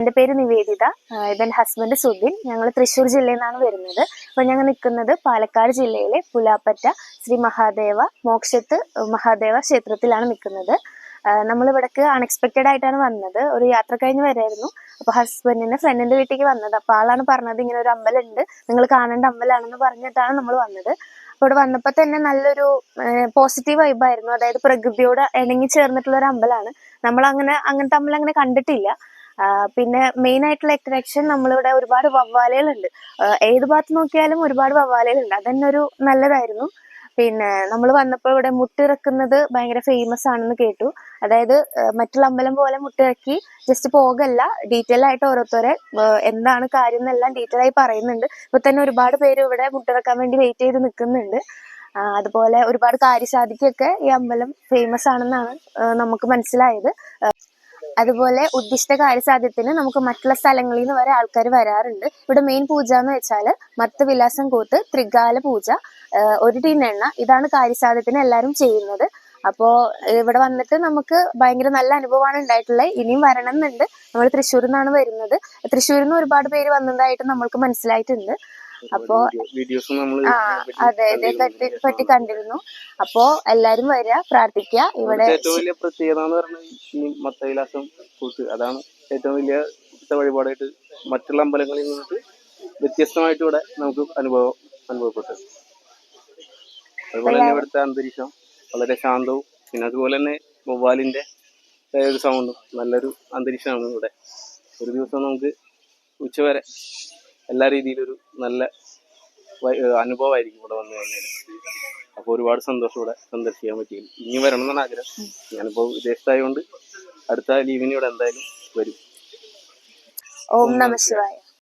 എന്റെ പേര് നിവേദിത. ഇതെന്റെ ഹസ്ബൻഡ് സുബിൻ ഞങ്ങൾ തൃശ്ശൂർ ജില്ലയിൽ നിന്നാണ് വരുന്നത്. അപ്പോൾ ഞങ്ങൾ നിൽക്കുന്നത് പാലക്കാട് ജില്ലയിലെ പുലാപ്പറ്റ ശ്രീ മഹാദേവ മോക്ഷത്ത് മഹാദേവ ക്ഷേത്രത്തിലാണ് നിൽക്കുന്നത്. നമ്മൾ ഇവിടേക്ക് അൺഎക്സ്പെക്റ്റഡ് ആയിട്ടാണ് വന്നത്. ഒരു യാത്ര കഴിഞ്ഞ് വരായിരുന്നു. അപ്പോൾ ഹസ്ബൻഡിന്റെ ഫ്രണ്ടിന്റെ വീട്ടിലേക്ക് വന്നത്. അപ്പോൾ ആളാണ് പറഞ്ഞത് ഇങ്ങനെ ഒരു അമ്പലമുണ്ട് നിങ്ങൾ കാണേണ്ട അമ്പലമാണെന്ന് പറഞ്ഞിട്ടാണ് നമ്മൾ വന്നത്. അപ്പോൾ ഇവിടെ വന്നപ്പോൾ തന്നെ നല്ലൊരു പോസിറ്റീവ് വൈബായിരുന്നു അതായത് പ്രകൃതിയോട് ഇണങ്ങി ചേർന്നിട്ടുള്ള ഒരു അമ്പലമാണ് നമ്മൾ അങ്ങനെ അങ്ങനത്തെ അമ്പലം അങ്ങനെ കണ്ടിട്ടില്ല. പിന്നെ മെയിൻ ആയിട്ടുള്ള അട്രാക്ഷൻ നമ്മളിവിടെ ഒരുപാട് വവ്വാലുകളുണ്ട്. ഏത് ഭാഗത്ത് നോക്കിയാലും ഒരുപാട് വവ്വാലുകളുണ്ട്. അതന്നെ ഒരു നല്ലതായിരുന്നു. പിന്നെ നമ്മൾ വന്നപ്പോൾ ഇവിടെ മുട്ടിറക്കുന്നത് ഭയങ്കര ഫേമസ് ആണെന്ന് കേട്ടു. അതായത് മറ്റുള്ള അമ്പലം പോലെ മുട്ടിറക്കി ജസ്റ്റ് പോകല്ല. ഡീറ്റെയിൽ ആയിട്ട് ഓരോരുത്തരെ എന്താണ് കാര്യം എന്നെല്ലാം ഡീറ്റെയിൽ ആയി പറയുന്നുണ്ട്. ഇപ്പൊ തന്നെ ഒരുപാട് പേര് ഇവിടെ മുട്ടിറക്കാൻ വേണ്ടി വെയിറ്റ് ചെയ്ത് നിൽക്കുന്നുണ്ട്. അതുപോലെ ഒരുപാട് കാര്യസാധിക്കൊക്കെ ഈ അമ്പലം ഫേമസ് ആണെന്നാണ് നമുക്ക് മനസ്സിലായത്. അതുപോലെ ഉദ്ദിഷ്ട കാര്യസാധ്യത്തിന് നമുക്ക് മറ്റുള്ള സ്ഥലങ്ങളിൽ നിന്ന് വരെ ആൾക്കാർ വരാറുണ്ട്. ഇവിടെ മെയിൻ പൂജ എന്ന് വെച്ചാൽ മത്ത് വിലാസം കൂത്ത് ത്രികാല പൂജ ഒരു ടീനെണ്ണ ഇതാണ് കാര്യസാധ്യത്തിന് എല്ലാവരും ചെയ്യുന്നത്. അപ്പോൾ ഇവിടെ വന്നിട്ട് നമുക്ക് ഭയങ്കര നല്ല അനുഭവമാണ് ഉണ്ടായിട്ടുള്ളത് ഇനിയും വരണം എന്നുണ്ട് നമ്മൾ തൃശ്ശൂരിൽ നിന്നാണ് വരുന്നത്. തൃശ്ശൂരിൽ നിന്ന് ഒരുപാട് പേര് വന്നതായിട്ട് നമ്മൾക്ക് മനസ്സിലായിട്ടുണ്ട്. അപ്പോ ആ അതെ ഇതേ പറ്റി പറ്റി കണ്ടിരുന്നു. അപ്പോ എല്ലാരും വരിക പ്രാർത്ഥിക്കുക. ഇവിടെ ഏറ്റവും വലിയ പ്രത്യേകത എന്ന് പറഞ്ഞാൽ ഈ മത്തവിലാസം കൂത്ത്. അതാണ് ഏറ്റവും വലിയ വഴിപാടായിട്ട് മറ്റുള്ള അമ്പലങ്ങളിൽ നിന്നിട്ട് വ്യത്യസ്തമായിട്ട് ഇവിടെ നമുക്ക് അനുഭവം അനുഭവപ്പെട്ടത് അതുപോലെ തന്നെ ഇവിടുത്തെ അന്തരീക്ഷം വളരെ ശാന്തവും പിന്നെ അതുപോലെ തന്നെ മൊബൈലിന്റെ ഒരു സൗണ്ടും നല്ലൊരു അന്തരീക്ഷമാണ് ഇവിടെ. ഒരു ദിവസം നമുക്ക് ഉച്ചവരെ എല്ലാ രീതിയിലും ഒരു നല്ല അനുഭവമായിരിക്കും ഇവിടെ വന്നു കഴിഞ്ഞാൽ അപ്പോൾ ഒരുപാട് സന്തോഷം ഇവിടെ സന്ദർശിക്കാൻ പറ്റിയും ഇനി വരണം എന്നാണ് ആഗ്രഹം. ഞാനിപ്പോൾ വിദേശത്തായതുകൊണ്ട് അടുത്ത ലീവിന് ഇവിടെ എന്തായാലും വരും. ഓം നമ ശിവായ.